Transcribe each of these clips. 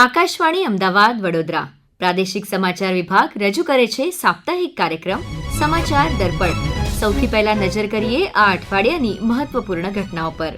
આકાશવાણી અમદાવાદ, વડોદરા. પ્રાદેશિક સમાચાર વિભાગ રજૂ કરે છે સાપ્તાહિક કાર્યક્રમ સમાચાર દર્પણ. સૌથી પહેલા નજર કરીએ આ અઠવાડિયાની મહત્વપૂર્ણ ઘટનાઓ પર.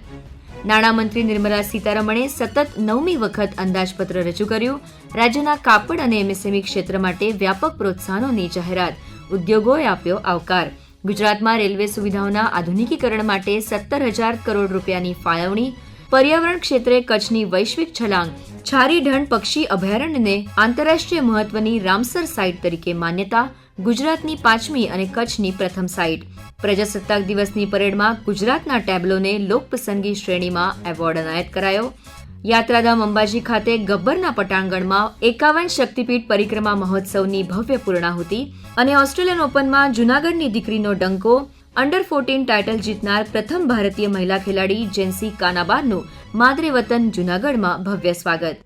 નાણામંત્રી નિર્મલા સીતારમણે સતત નવમી વખત અંદાજપત્ર રજૂ કર્યું. રાજ્યના કાપડ અને એમએસએમઈ ક્ષેત્ર માટે વ્યાપક પ્રોત્સાહનોની જાહેરાત. ઉદ્યોગોએ આપ્યો આવકાર. ગુજરાતમાં રેલવે સુવિધાઓના આધુનિકીકરણ માટે સત્તર હજાર કરોડ રૂપિયાની ફાળવણી. પર્યાવરણ ક્ષેત્રે કચ્છની વૈશ્વિક છલાંગ છારી ઢંઢ પક્ષી અભયારણ્યને આંતરરાષ્ટ્રીય મહત્વની રામસર સાઇટ તરીકે માન્યતા ગુજરાતની પાંચમી અને કચ્છની પ્રથમ સાઇટ પ્રજાસત્તાક દિવસની પરેડમાં ગુજરાતના ટેબ્લોને લોકપસંદગી શ્રેણીમાં એવોર્ડ એનાયત કરાયો. યાત્રાધામ અંબાજી ખાતે ગબ્બરના પટાંગણમાં એકાવન શક્તિપીઠ પરિક્રમા મહોત્સવની ભવ્ય પૂર્ણાહુતિ અને ઓસ્ટ્રેલિયન ઓપનમાં જૂનાગઢની દીકરીનો ડંકો અંડર ફોર્ટીન ટાઇટલ જીતનાર પ્રથમ ભારતીય મહિલા ખેલાડી જેન્સી કાનાબારનું માદરે વતન જૂનાગઢમાં ભવ્ય સ્વાગત.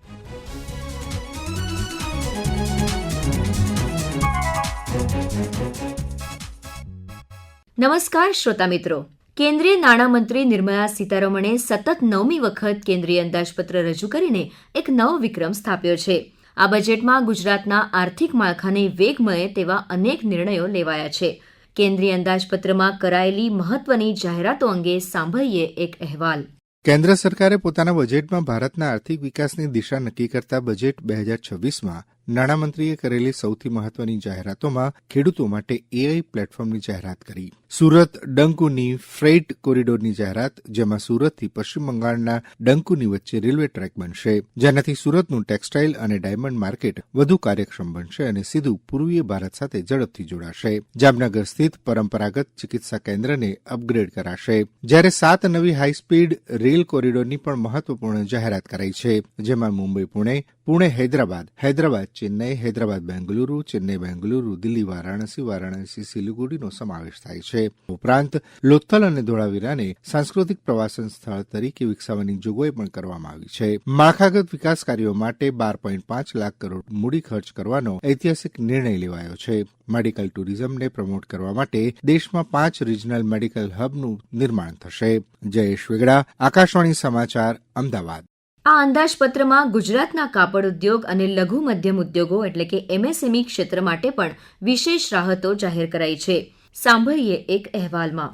નમસ્કાર શ્રોતા મિત્રો. કેન્દ્રીય નાણામંત્રી નિર્મલા સીતારમણે સતત નવમી વખત કેન્દ્રીય અંદાજપત્ર રજૂ કરીને એક નવો વિક્રમ સ્થાપ્યો છે. આ બજેટમાં ગુજરાતના આર્થિક માળખાને વેગ મળે તેવા અનેક નિર્ણયો લેવાયા છે. કેન્દ્રીય અંદાજપત્રમાં કરાયેલી મહત્વની જાહેરાતો અંગે સાંભળીએ એક અહેવાલ. કેન્દ્ર સરકારે પોતાના બજેટમાં ભારતના આર્થિક વિકાસની દિશા નક્કી કરતા બજેટ બે હજાર છવ્વીસમાં નાણામંત્રીએ કરેલી સૌથી મહત્વની જાહેરાતોમાં ખેડૂતો માટે એઆઈ પ્લેટફોર્મની જાહેરાત કરી. સુરત ડંકુની ફ્રેઇટ કોરિડોરની જાહેરાત, જેમાં સુરતથી પશ્ચિમ બંગાળના ડંકુની વચ્ચે રેલવે ટ્રેક બનશે. જેનાથી સુરતનું ટેક્સટાઇલ અને ડાયમંડ માર્કેટ વધુ કાર્યક્ષમ બનશે અને સીધું પૂર્વીય ભારત સાથે ઝડપથી જોડાશે. જામનગર સ્થિત પરંપરાગત ચિકિત્સા કેન્દ્રને અપગ્રેડ કરાશે. જ્યારે સાત નવી હાઈસ્પીડ રેલ કોરિડોરની પણ મહત્વપૂર્ણ જાહેરાત કરાઈ છે, જેમાં મુંબઈ, પુણે પુણે, હૈદરાબાદ હૈદરાબાદ ચેન્નઈ, હૈદરાબાદ, બેંગલુરુ, ચેન્નઈ, બેંગલુરુ, દિલ્હી, વારાણસી વારાણસી, સિલિગુડીનો સમાવેશ થાય છે. ઉપરાંત લોથલ અને ધોળાવીરાને સાંસ્કૃતિક પ્રવાસન સ્થળ તરીકે વિકસાવવાની જોગવાઈ પણ કરવામાં આવી છે. માળખાગત વિકાસ કાર્યો માટે બાર પોઈન્ટ પાંચ લાખ કરોડ મૂડી ખર્ચ કરવાનો ઐતિહાસિક નિર્ણય લેવાયો છે. મેડિકલ ટુરિઝમને પ્રમોટ કરવા માટે દેશમાં પાંચ રિજનલ મેડિકલ હબનું નિર્માણ થશે. જયેશ વેગડા, આકાશવાણી સમાચાર, અમદાવાદ. આ અંદાજપત્રમાં ગુજરાતના કાપડ ઉદ્યોગ અને લઘુ મધ્યમ ઉદ્યોગો એટલે કે એમએસએમઈ ક્ષેત્ર માટે પણ વિશેષ રાહતો જાહેર કરાઈ છે. સાંભળીએ એક અહેવાલમાં.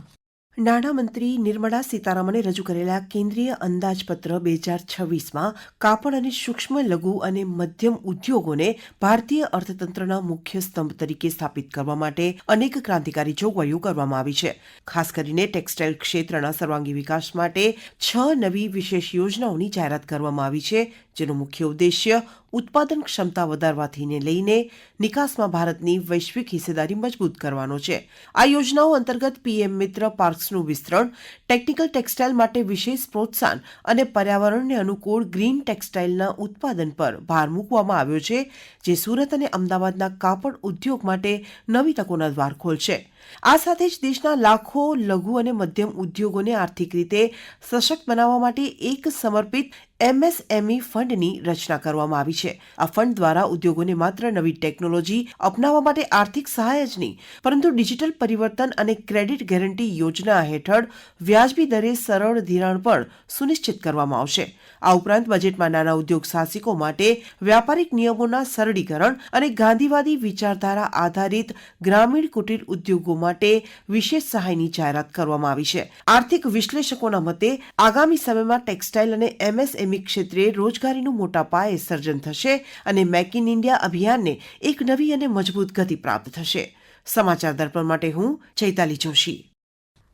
નાણામંત્રી નિર્મળા સીતારામને રજૂ કરેલા કેન્દ્રીય અંદાજપત્ર બે હજાર છવ્વીસમાં કાપડ અને સૂક્ષ્મ લઘુ અને મધ્યમ ઉદ્યોગોને ભારતીય અર્થતંત્રના મુખ્ય સ્તંભ તરીકે સ્થાપિત કરવા માટે અનેક ક્રાંતિકારી જોગવાઈઓ કરવામાં આવી છે. ખાસ કરીને ટેક્સટાઇલ ક્ષેત્રના સર્વાંગી વિકાસ માટે છ નવી વિશેષ યોજનાઓની જાહેરાત કરવામાં આવી છે, જેનો મુખ્ય ઉદ્દેશ્ય ઉત્પાદન ક્ષમતા વધારવાથીને લઈને નિકાસમાં ભારતની વૈશ્વિક હિસ્સેદારી મજબૂત કરવાનો છે. આ યોજનાઓ અંતર્ગત પીએમ મિત્ર પાર્ક્સનું વિસ્તરણ, ટેકનિકલ ટેક્સટાઇલ માટે વિશેષ પ્રોત્સાહન અને પર્યાવરણને અનુકૂળ ગ્રીન ટેક્સટાઇલના ઉત્પાદન પર ભાર મૂકવામાં આવ્યો છે, જે સુરત અને અમદાવાદના કાપડ ઉદ્યોગ માટે નવી તકોના દ્વાર ખોલશે. આ સાથે જ દેશના લાખો લઘુ અને મધ્યમ ઉદ્યોગોને આર્થિક રીતે સશક્ત બનાવવા માટે એક સમર્પિત એમએસએમઈ ફંડની રચના કરવામાં આવી છે. આ ફંડ દ્વારા ઉદ્યોગોને માત્ર નવી ટેકનોલોજી અપનાવવા માટે આર્થિક સહાય જ નહીં, પરંતુ ડિજિટલ પરિવર્તન અને ક્રેડિટ ગેરંટી યોજના હેઠળ વ્યાજબી દરે સરળ ધિરાણ પણ સુનિશ્ચિત કરવામાં આવશે. આ ઉપરાંત બજેટમાં નાના ઉદ્યોગ સાહસિકો માટે વ્યાપારિક નિયમોના સરળીકરણ અને ગાંધીવાદી વિચારધારા આધારિત ગ્રામીણ કુટીર ઉદ્યોગો માટે વિશેષ સહાયની જાહેરાત કરવામાં આવી છે. આર્થિક વિશ્લેષકોના મતે, આગામી સમયમાં ટેક્સટાઇલ અને એમએસએમઈ ક્ષેત્રે રોજગારીનું મોટા પાયે સર્જન થશે અને મેક ઇન ઇન્ડિયા અભિયાનને એક નવી અને મજબૂત ગતિ પ્રાપ્ત થશે. સમાચાર દર્પણ માટે હું ચૈતાલી જોશી.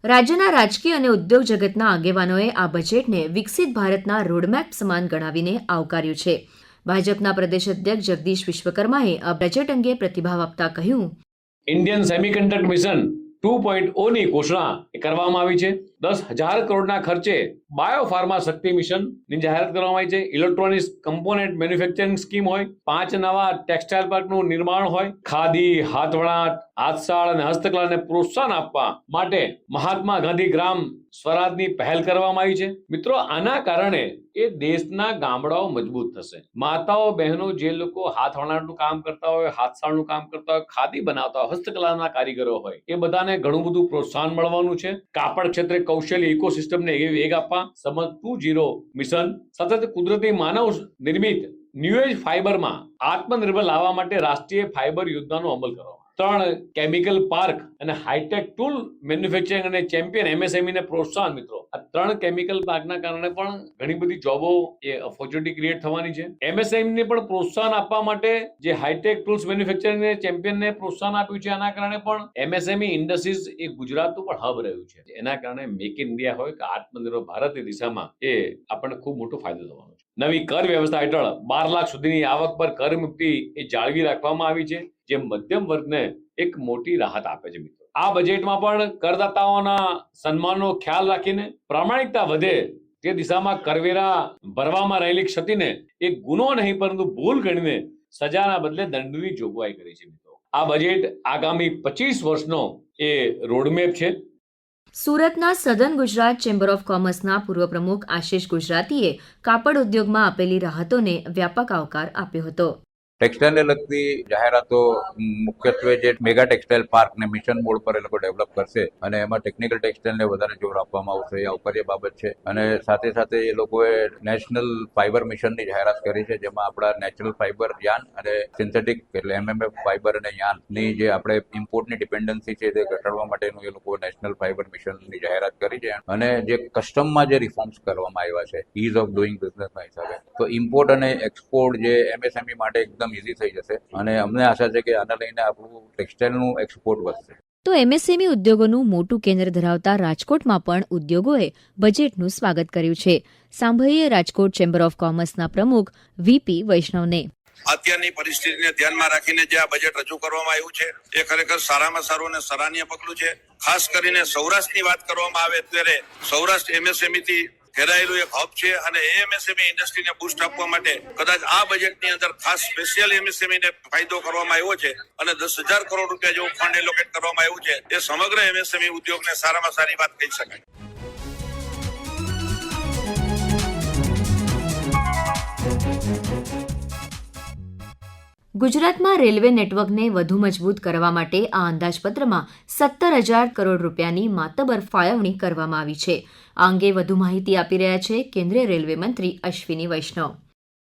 રાજ્યના રાજકીય અને ઉદ્યોગ જગતના આગેવાનોએ આ બજેટને વિકસિત ભારતના રોડમેપ સમાન ગણાવીને આવકાર્યું છે. ભાજપના પ્રદેશ અધ્યક્ષ જગદીશ વિશ્વકર્માએ આ બજેટ અંગે પ્રતિભાવ આપતા કહ્યું Indian semiconductor mission two point O ની ઘોષણા કરવામાં આવી છે. દસ હજાર કરોડના ખર્ચે બાયો ફાર્મા શક્તિ મિશનની જાહેરાત કરવામાં આવી છે. ઇલેક્ટ્રોનિક્સ કમ્પોનેન્ટ મેન્યુફેક્ચરિંગ સ્કીમ હોય, પાંચ નવા ટેક્સટાઇલ પાર્કનું નિર્માણ હોય, ખાદી હાથવણાટ હાથશાળ અને હસ્તકલાને પ્રોત્સાહન આપવા માટે મહાત્મા ગાંધી ગ્રામ સ્વરાજની પહેલ કરવામાં આવી છે. મિત્રો, આના કારણે એ દેશના ગામડાઓ મજબૂત થશે. માતાઓ, બહેનો જે લોકો હાથ વણાટનું કામ કરતા હોય, હાથશાળનું કામ કરતા હોય, ખાદી બનાવતા હોય, હસ્તકલાના કારીગરો હોય, એ બધાને ઘણું બધું પ્રોત્સાહન મળવાનું છે. કાપડ ક્ષેત્રે કૌશલ્ય ઇકોસિસ્ટમને વેગ આપવા સમજ ટુ જીરો મિશન, સતત કુદરતી માનવ નિર્મિત ન્યુએજ ફાઈબરમાં આત્મનિર્ભર લાવવા માટે રાષ્ટ્રીય ફાઈબર યોજનાનો અમલ કરવામાં ત્રણ કેમિકલ પાર્ક અને હાઈટેક ટૂલ મેન્યુફેક્ચરિંગ અને ચેમ્પિયન એમએસએમઈ ને પ્રોત્સાહન, મિત્રો. આ ત્રણ કેમિકલ પાર્કના કારણે પણ ઘણી બધી જોબો એ ઓપોર્ચ્યુનિટી ક્રિએટ થવાની છે. એમએસએમઈ ને પણ પ્રોત્સાહન આપવા માટે જે હાઈટેક ટૂલ્સ મેન્યુફેક્ચરિંગ ને ચેમ્પિયન ને પ્રોત્સાહન આપ્યું છે, આના કારણે પણ એમએસએમઈ ઇન્ડસ્ટ્રીઝ એ ગુજરાતનું પણ હબ રહ્યું છે. એના કારણે મેક ઇન ઇન્ડિયા હોય કે આત્મનિર્ભર ભારતની દિશામાં એ આપણને ખૂબ મોટો ફાયદો થવાનો નવી કર વ્યવસ્થા હેઠળ બાર લાખ સુધીની આવક પર કર મુક્તિ એ જાળવી રાખવામાં આવી છે, જે મધ્યમ વર્ગને એક મોટી રાહત આપે છે મિત્રો. આ બજેટમાં પણ કરદાતાઓના સન્માનનો ખ્યાલ રાખીને પ્રામાણિકતા વધે તે દિશામાં કરવેરા ભરવામાં રહેલી ક્ષતિને એક ગુનો નહીં, પરંતુ ભૂલ ગણીને સજાના બદલે દંડની જોગવાઈ કરી છે મિત્રો. આ બજેટ આગામી પચીસ વર્ષનો એ રોડમેપ છે. સુરતના સદન ગુજરાત ચેમ્બર ઓફ કોમર્સના પૂર્વ પ્રમુખ આશિષ ગુજરાતીએ કાપડ ઉદ્યોગમાં આપેલી રાહતોને વ્યાપક આવકાર આપ્યો હતો. ટેક્સટાઇલને લગતી જાહેરાતો મુખ્યત્વે જે મેગા ટેક્સટાઇલ પાર્ક ને મિશન મોડ પર એ લોકો ડેવલપ કરશે અને એમાં ટેકનિકલ ટેક્સટાઇલને વધારે જોર આપવામાં આવશે. એ આવકાર્ય બાબત છે. અને સાથે સાથે એ લોકોએ નેશનલ ફાઈબર મિશનની જાહેરાત કરી છે, જેમાં આપણા નેચરલ ફાઈબર યાન અને સિન્થેટિક એટલે એમએમએફ ફાઈબર અને યાનની જે આપણે ઇમ્પોર્ટની ડિપેન્ડન્સી છે તે ઘટાડવા માટેનું એ લોકો નેશનલ ફાઈબર મિશનની જાહેરાત કરી છે. અને જે કસ્ટમમાં જે રિફોર્મ્સ કરવામાં આવ્યા છે ઇઝ ઓફ ડુઈંગ બિઝનેસના હિસાબે. તો ઇમ્પોર્ટ અને એક્સપોર્ટ જે એમએસએમઈ માટે એકદમ ઇઝી થઈ જશે. અને અમને આશા છે કે આને લઈને આપણું ટેક્સટાઇલનું એક્સપોર્ટ વધશે. તો એમએસએમઈ ઉદ્યોગોનું મોટું કેન્દ્ર ધરાવતા રાજકોટમાં પણ ઉદ્યોગોએ બજેટનું સ્વાગત કર્યું છે. સાંભળીએ રાજકોટ ચેમ્બર ઓફ કોમર્સના પ્રમુખ વીપી વૈષ્ણવને. અત્યારની પરિસ્થિતિને ધ્યાનમાં રાખીને જે આ બજેટ રજૂ કરવામાં આવ્યું છે એ ખરેખર સારામાં સારું અને સરાહનીય પગલું છે. ખાસ કરીને સૌરાષ્ટ્રની વાત કરવામાં આવે ત્યારે સૌરાષ્ટ્ર એમએસએમઈ થી ઘેરાયેલું એક હબ છે અને એ એમએસએમઈ ઇન્ડસ્ટ્રીને બૂસ્ટ આપવા માટે કદાચ આ બજેટની અંદર ખાસ સ્પેશિયલ એમએસએમઈ ને ફાયદો કરવામાં આવ્યો છે અને દસ હજાર કરોડ રૂપિયા જેવું ફંડ એલોકેટ કરવામાં આવ્યું છે, એ સમગ્ર એમએસએમઈ ઉદ્યોગને સારામાં સારી વાત કહી શકાય. ગુજરાતમાં રેલવે નેટવર્કને વધુ મજબૂત કરવા માટે આ અંદાજપત્રમાં સત્તર હજાર કરોડ રૂપિયાની માતબર ફાળવણી કરવામાં આવી છે આ અંગે વધુ માહિતી આપી રહ્યા છે કેન્દ્રીય રેલવે મંત્રી અશ્વિની વૈષ્ણવ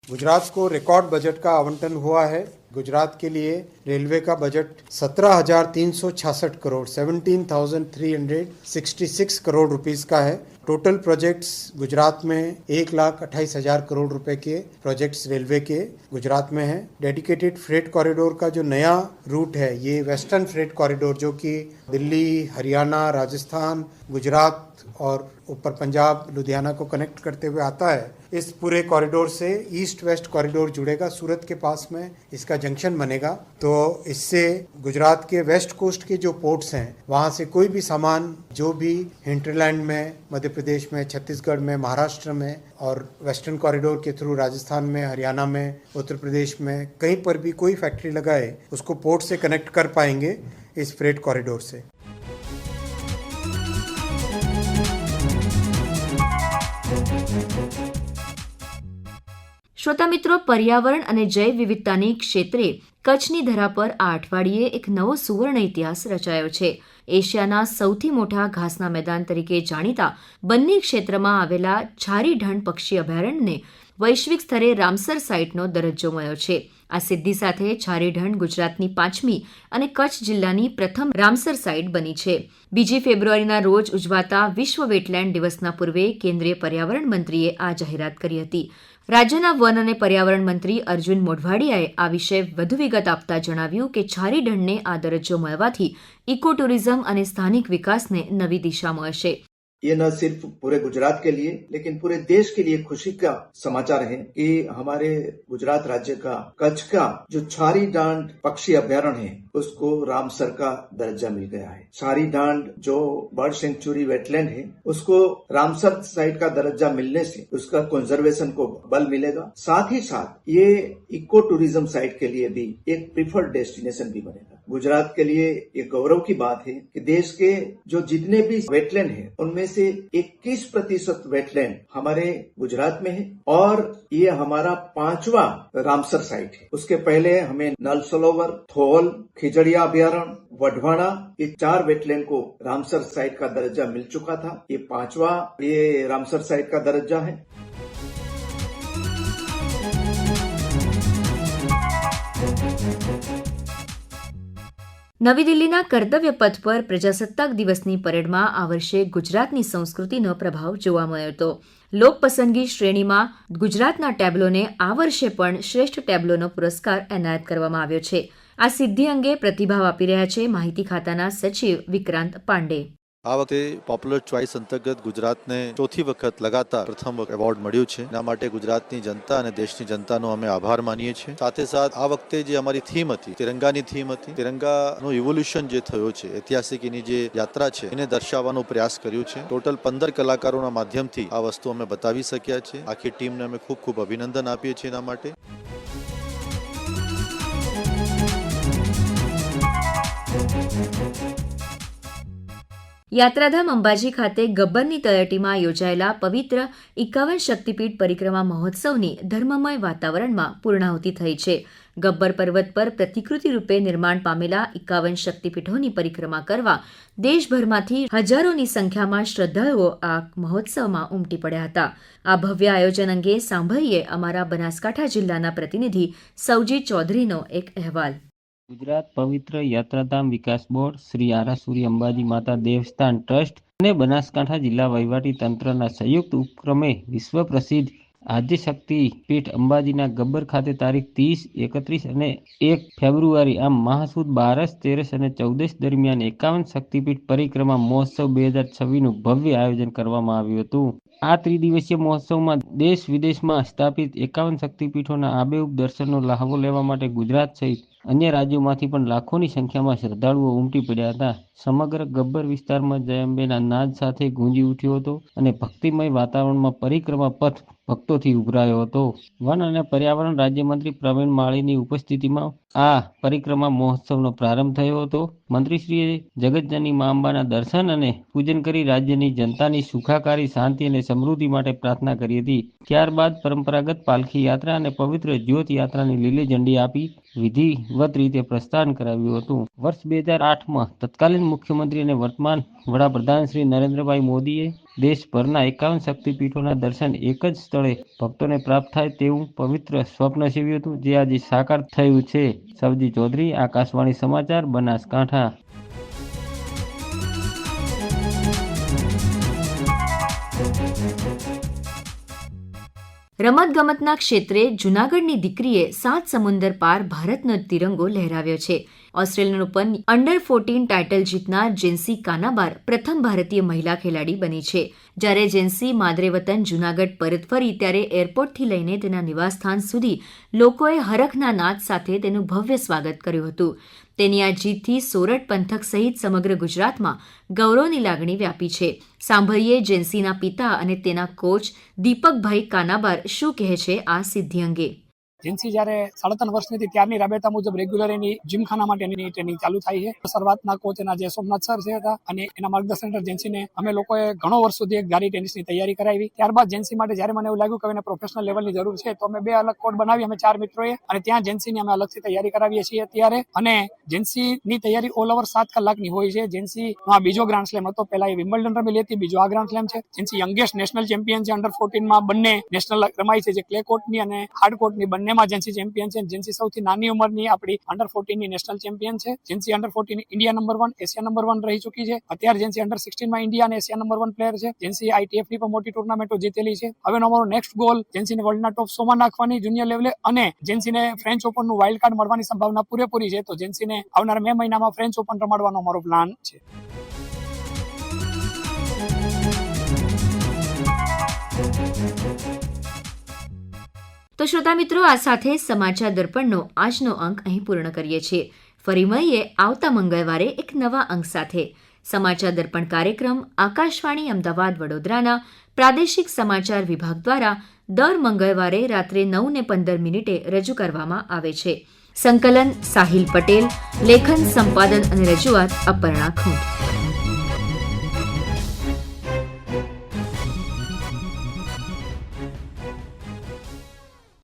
गुजरात को रिकॉर्ड बजट का आवंटन हुआ है गुजरात के लिए रेलवे का बजट सत्रह हजार तीन सौ छियासठ crore seventeen thousand three hundred sixty six crore rupees का है टोटल प्रोजेक्ट्स गुजरात में एक लाख अट्ठाईस हज़ार करोड़ रुपए के प्रोजेक्ट्स रेलवे के गुजरात में है। डेडिकेटेड फ्रेट कॉरिडोर का जो नया रूट है, ये वेस्टर्न फ्रेट कॉरिडोर, जो कि दिल्ली, हरियाणा, राजस्थान, गुजरात और ऊपर पंजाब, लुधियाना को कनेक्ट करते हुए आता है। इस पूरे कॉरिडोर से ईस्ट वेस्ट कॉरिडोर जुड़ेगा, सूरत के पास में इसका जंक्शन बनेगा। तो इससे गुजरात के वेस्ट कोस्ट के जो पोर्ट्स हैं, वहाँ से कोई भी सामान, जो भी हिंटरलैंड में, मध्य प्रदेश में, छत्तीसगढ़ में, महाराष्ट्र में और वेस्टर्न कॉरिडोर के थ्रू राजस्थान में, हरियाणा में, उत्तर प्रदेश में कहीं पर भी कोई फैक्ट्री लगाए, उसको पोर्ट से कनेक्ट कर पाएँगे इस फ्रेट कॉरिडोर से। શ્રોતા મિત્રો, પર્યાવરણ અને જૈવ વિવિધતાની ક્ષેત્રે કચ્છની ધરા પર આ અઠવાડિયે એક નવો સુવર્ણ ઇતિહાસ રચાયો છે. એશિયાના સૌથી મોટા ઘાસના મેદાન તરીકે જાણીતા બંને ક્ષેત્રમાં આવેલા છારી ઢંઢ પક્ષી અભયારણ્યને વૈશ્વિક સ્તરે રામસર સાઇટનો દરજ્જો મળ્યો છે. આ સિદ્ધિ સાથે છારીઢંઢ ગુજરાતની પાંચમી અને કચ્છ જિલ્લાની પ્રથમ રામસર સાઇટ બની છે. બીજી ફેબ્રુઆરીના રોજ ઉજવાતા વિશ્વ વેટલેન્ડ દિવસના પૂર્વે કેન્દ્રીય પર્યાવરણ મંત્રીએ આ જાહેરાત કરી હતી. રાજ્યના વન અને પર્યાવરણ મંત્રી અર્જુન મોઢવાડિયાએ આ વિશે વધુ વિગત આપતા જણાવ્યું કે છારીઢંઢને આ દરજ્જો મળવાથી ઇકો ટુરિઝમ અને સ્થાનિક વિકાસને નવી દિશા મળશે. ये न सिर्फ़ पूरे गुजरात के लिए, लेकिन पूरे देश के लिए खुशी का समाचार है कि हमारे गुजरात राज्य का कच्छ का जो छारी डांड पक्षी अभ्यारण्य है, उसको रामसर का दर्जा मिल गया है। छारी डांड जो बर्ड सेंचुरी वेटलैंड है, उसको रामसर साइट का दर्जा मिलने से उसका कंजर्वेशन को बल मिलेगा। साथ ही साथ ये इको टूरिज़्म साइट के लिए भी एक प्रिफर्ड डेस्टिनेशन भी बनेगा। गुजरात के लिए ये गौरव की बात है कि देश के जो जितने भी वेटलैंड है, उनमें से 21 प्रतिशत वेटलैंड हमारे गुजरात में है और ये हमारा पांचवा रामसर साइट है। उसके पहले हमें नल सरोवर थोल, खिजड़िया अभ्यारण्य वढवाड़ा ये चार वेटलैंड को रामसर साइट का दर्जा मिल चुका था। ये पांचवा ये रामसर साइट का दर्जा है। નવી દિલ્હીના કર્તવ્ય પથ પર પ્રજાસત્તાક દિવસની પરેડમાં આ વર્ષે ગુજરાતની સંસ્કૃતિનો પ્રભાવ જોવા મળ્યો હતો. લોક પસંદગી શ્રેણીમાં ગુજરાતના ટેબ્લોને આ વર્ષે પણ શ્રેષ્ઠ ટેબ્લોનો પુરસ્કાર એનાયત કરવામાં આવ્યો છે. આ સિદ્ધિ અંગે પ્રતિભાવ આપી રહ્યા છે માહિતી ખાતાના સચિવ વિક્રાંત પાંડે. આ વખતે પોપ્યુલર ચોઇસ અંતર્ગત ગુજરાતને ચોથી વખત લગાતાર પ્રથમ એવોર્ડ મળ્યો છે. એના માટે ગુજરાતની જનતા અને દેશની જનતાનો અમે આભાર માનીએ છીએ. સાથે સાથ, આ વખતે જે અમારી થીમ હતી, તિરંગાની થીમ હતી, તિરંગાનું ઇવોલ્યુશન જે થયો છે ઐતિહાસિક એની જે યાત્રા છે, એને દર્શાવવાનો પ્રયાસ કર્યો છે. ટોટલ પંદર કલાકારોના માધ્યમથી આ વસ્તુ અમે બતાવી શક્યા છે આખી ટીમને અમે ખૂબ ખૂબ અભિનંદન આપીએ છીએ એના માટે. યાત્રાધામ અંબાજી ખાતે ગબ્બરની તળેટીમાં યોજાયેલા પવિત્ર એકાવન શક્તિપીઠ પરિક્રમા મહોત્સવની ધર્મમય વાતાવરણમાં પૂર્ણાહુતિ થઈ છે. ગબ્બર પર્વત પર પ્રતિકૃતિ રૂપે નિર્માણ પામેલા એકાવન શક્તિપીઠોની પરિક્રમા કરવા દેશભરમાંથી હજારોની સંખ્યામાં શ્રદ્ધાળુઓ આ મહોત્સવમાં ઉમટી પડ્યા હતા. આ ભવ્ય આયોજન અંગે સાંભળીએ અમારા બનાસકાંઠા જિલ્લાના પ્રતિનિધિ સૌજી ચૌધરીનો એક અહેવાલ. ગુજરાત પવિત્ર યાત્રાધામ વિકાસ બોર્ડ, શ્રી આરાસુરી અંબાજી માતા દેવસ્થાન ટ્રસ્ટ અને બનાસકાંઠા જિલ્લા વહીવટી તંત્રના સંયુક્ત ઉપક્રમે વિશ્વ પ્રસિદ્ધ આદ્યશક્તિ પીઠ અંબાજીના ગબ્બર ખાતે તારીખ ત્રીસ, એકત્રીસ અને એક ફેબ્રુઆરી, આમ મહાસુદ બારસ, તેરસ અને ચૌદસ દરમિયાન એકાવન શક્તિપીઠ પરિક્રમા મહોત્સવ બે હજાર છવ્વીસનું ભવ્ય આયોજન કરવામાં આવ્યું હતું. આ ત્રિદિવસીય મહોત્સવમાં દેશ વિદેશમાં સ્થાપિત એકાવન શક્તિપીઠોના આબેહૂબ દર્શનનો લહાવો લેવા માટે ગુજરાત સહિત અન્ય રાજ્યોમાંથી પણ લાખોની સંખ્યામાં શ્રદ્ધાળુઓ ઉમટી પડ્યા હતા. સમગ્ર ગબ્બર વિસ્તારમાં જયંબેના નાદ સાથે ગુંજી ઉઠ્યો હતો અને ભક્તિમય વાતાવરણમાં પરિક્રમા પથ ભક્તોથી ઉભરાયો હતો. વન અને પર્યાવરણ રાજ્યમંત્રી પ્રવીણ માળીની ઉપસ્થિતિમાં આ પરિક્રમા મહોત્સવનો પ્રારંભ થયો હતો. મંત્રીશ્રીએ જગતજનની મા અંબાના દર્શન અને પૂજન કરી રાજ્યની જનતાની સુખાકારી, શાંતિ અને સમૃદ્ધિ માટે પ્રાર્થના કરી હતી. ત્યારબાદ પરંપરાગત પાલખી યાત્રા અને પવિત્ર જ્યોત યાત્રાની લીલી ઝંડી આપી વિધિવત રીતે પ્રસ્થાન કરાવ્યું હતું. વર્ષ બે હજાર આઠમાં તત્કાલીન મુખ્યમંત્રી અને વર્તમાન વડાપ્રધાન શ્રી નરેન્દ્રભાઈ મોદીએ દેશભરના એકાવન શક્તિપીઠોના દર્શન એક જ સ્થળે ભક્તોને પ્રાપ્ત થાય તેવું પવિત્ર સ્વપ્ન સેવ્યું હતું, જે આજે સાકાર થયું છે. સવજી ચૌધરી, આકાશવાણી સમાચાર, બનાસકાંઠા. રમતગમતના ક્ષેત્રે જૂનાગઢની દીકરીએ સાત સમુંદર પાર ભારતનો તિરંગો લહેરાવ્યો છે. Australian open under fourteen title જીતનાર જેન્સી કાનાબાર પ્રથમ ભારતીય મહિલા ખેલાડી બની છે. જ્યારે જેન્સી માદરે વતન જૂનાગઢ પરત ફરી ત્યારે એરપોર્ટથી લઈને તેના નિવાસસ્થાન સુધી લોકોએ હરખના નાદ સાથે તેનું ભવ્ય સ્વાગત કર્યું હતું. તેની આ જીતથી સોરઠ પંથક સહિત સમગ્ર ગુજરાતમાં ગૌરવની લાગણી વ્યાપી છે. સાંભળીએ જેન્સીના પિતા અને તેના કોચ દીપકભાઈ કાનાબાર શું કહે છે આ સિદ્ધિ અંગે. જેન્સી જ્યારે સાડા ત્રણ વર્ષની હતી ત્યારની રાબેતા મુજબ રેગ્યુલર એની જીમખાના માટે એની ટ્રેનિંગ ચાલુ થાય છે. શરૂઆતના કોચ એના જે સોમનાથ સર છે હતા અને એના માર્ગદર્શન જેન્સીને અમે લોકોએ ઘણો વર્ષ સુધી એક ગાડી ટેનિસની તૈયારી કરાવી. ત્યારબાદ જેન્સી માટે જ્યારે મને એવું લાગ્યું કે એને પ્રોફેશનલ લેવલની જરૂર છે, તો અમે બે અલગ કોડ બનાવી. અમે ચાર મિત્રોએ અને ત્યાં જેન્સીની અમે અલગથી તૈયારી કરાવીએ છીએ અત્યારે. અને જેન્સીની તૈયારી ઓલ ઓવર સાત કલાકની હોય છે. જેન્સી આ બીજો ગ્રાન્ડ સ્લેમ હતો. પહેલા એ વિમ્બલ્ડન રમી લેતી, બીજો આ ગ્રાન્ડ સ્લેમ છે. જેન્સી યંગેસ્ટ નેશનલ ચેમ્પિયન છે અંડર ફોર્ટીનમાં બંને નેશનલ રમાય છે, જે ક્લે કોર્ટની અને હાર્ડ કોર્ટની બંનેમાં જેન્સી ચેમ્પિયન છે. જેન્સી સૌથી નાની ઉંમરની આપણી અંડર ફોર્ટીનની નેશનલ ચેમ્પિયન છે. Jensi under fourteen India number one Asia number one રહી ચૂકી છે. અત્યારે જેન્સી અંડર સિક્સટીનમાં ઇન્ડિયા અને એશિયા નંબર વન પ્લેયર છે. જેન્સી આઈટીએફની પણ મોટી ટુર્નામેન્ટો જીતેલી છે. હવે અમારો નેક્સ્ટ ગોલ જેન્સીને વર્લ્ડના ટોપ સોમાં નાખવાની જુનિયર લેવલે અને જેન્સીને ફ્રેન્ચ ઓપનનું વાઇલ્ડ કાર્ડ મળવાની સંભાવના પૂરેપૂરી છે. તો જેન્સીને આવનાર મે મહિનામાં ફ્રેન્ચ ઓપન રમાડવાનો અમારો પ્લાન છે. તો શ્રોતા મિત્રો, આ સાથે સમાચાર દર્પણનો આજનો અંક અહીં પૂર્ણ કરીએ છીએ. ફરી મળીએ આવતા મંગળવારે એક નવા અંક સાથે. સમાચાર દર્પણ કાર્યક્રમ આકાશવાણી અમદાવાદ વડોદરાના પ્રાદેશિક સમાચાર વિભાગ દ્વારા દર મંગળવારે રાત્રે નવ ને પંદર મિનિટે રજૂ કરવામાં આવે છે. સંકલન સાહિલ પટેલ, લેખન સંપાદન અને રજૂઆત અપર્ણા ખૂંટ.